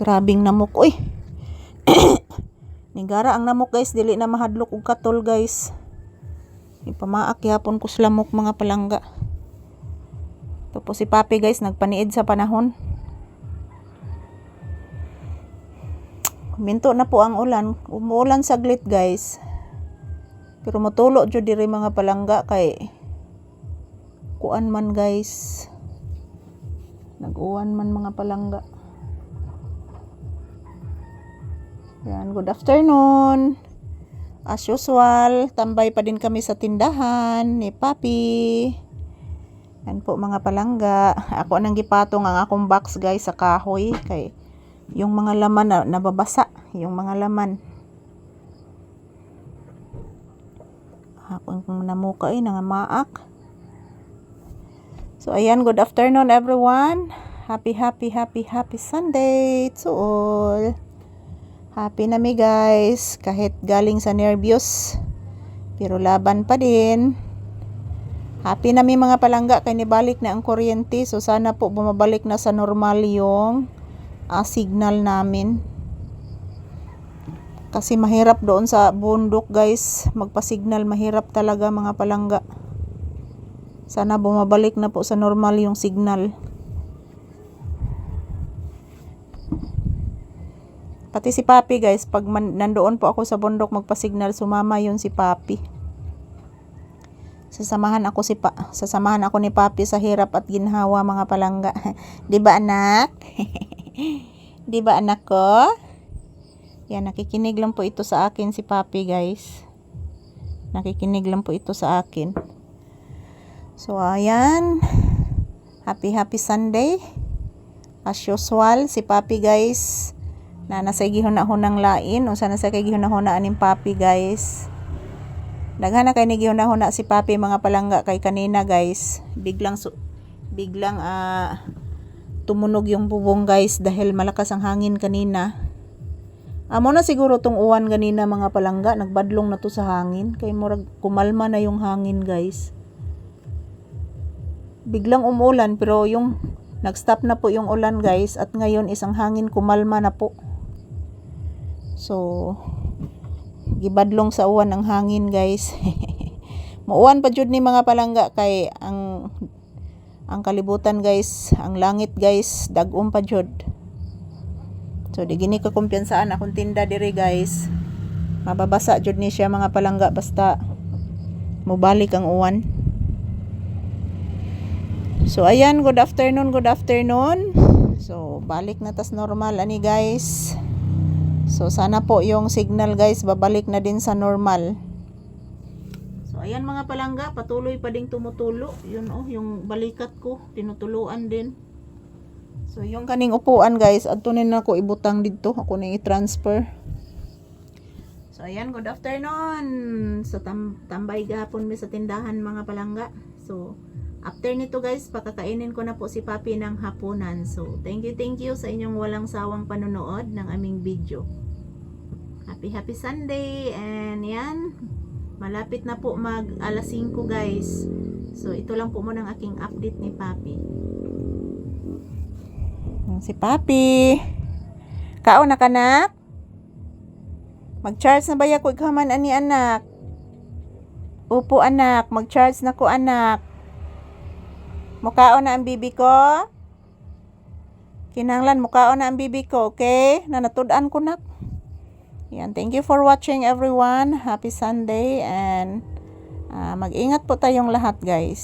Grabing namok. Uy! Nigara ang namok guys. Dili na mahadlok og katol guys. Ipamaak yapon ko sa lamok mga palangga. Tapos si Papi guys nagpaniid sa panahon. Minto na po ang ulan. Umuulan saglit guys. Pero motulo jud diri mga palangga kay kuan man guys. Nag-uwan man mga palangga. Yan, good afternoon. As usual, tambay pa din kami sa tindahan ni Papi. Yan po mga palangga. Ako nang gipatong ang akong box guys sa kahoy kay yung mga laman na nababasa, yung mga laman. Ako yung namuka eh, nangamaak. So ayan, good afternoon everyone. Happy, happy, happy, happy Sunday to all. Happy na mi guys, kahit galing sa nervyos. Pero laban pa din. Happy na mi mga palangga kay nibalik na ang kuryente. So sana po bumabalik na sa normal yung ah, signal namin. Kasi mahirap doon sa bundok guys. Magpa-signal mahirap talaga mga palangga. Sana bumabalik na po sa normal yung signal. Pati si Papi guys, pag man, nandoon po ako sa bundok magpa-signal, sumama yun si Papi. Sasamahan ako si pa, sasamahan ako ni Papi sa hirap at ginhawa mga palangga. 'Di ba anak? 'Di ba anak ko? Yan nakikinig lang po ito sa akin si Papi guys. Nakikinig lang po ito sa akin. So ayan. Happy happy Sunday. As usual si Papi guys na nasa gihuna-hunang lain o sana sa kay gihuna-huna aning papi guys. Daghan na kay ni gihuna-huna si papi mga palangga kay kanina guys. Biglang biglang ah tumunog yung bubong guys dahil malakas ang hangin kanina. Amo na siguro tong uwan ganina mga palangga. Nagbadlong na to sa hangin. Kay murag kumalma na yung hangin guys. Biglang umulan pero yung nag-stop na po yung ulan guys. At ngayon isang hangin kumalma na po So, gibadlong sa uwan ang hangin guys. Muuwan pa jud ni mga palangga kay ang ang kalibutan guys, ang langit guys, dagom pa jud. So, di gini ka kumpiyansaan akong tinda diri guys. Mababasa jud ni siya mga palangga basta mubalik ang uwan. So, ayan, good afternoon, good afternoon. So, balik na tas normal ani guys. So sana po yung signal guys babalik na din sa normal. So ayan mga palangga, patuloy pa ding tumutulo. Yun oh, yung balikat ko, tinutuluan din. So yung kaning upuan guys, adto na ako ibutang dito, ako na i-transfer. So ayan, good afternoon. So tam tambay gapon mi sa tindahan mga palangga. So after nito guys, pakakainin ko na po si Papi ng hapunan. So thank you, thank you sa inyong walang sawang panonood ng aming video. Happy happy Sunday. And yan malapit na po mag alas 5 guys. So ito lang po muna ang aking update ni Papi. Si Papi. Kao na kanak mag charge na ba ya ko? Ani anak. Upo anak. Mag charge na ko anak mukaon na ang bibi ko kinanglan mukaon na ang bibi ko okay na natudan ko nak yan, thank you for watching everyone. Happy Sunday and ah, mag-ingat po tayong lahat guys.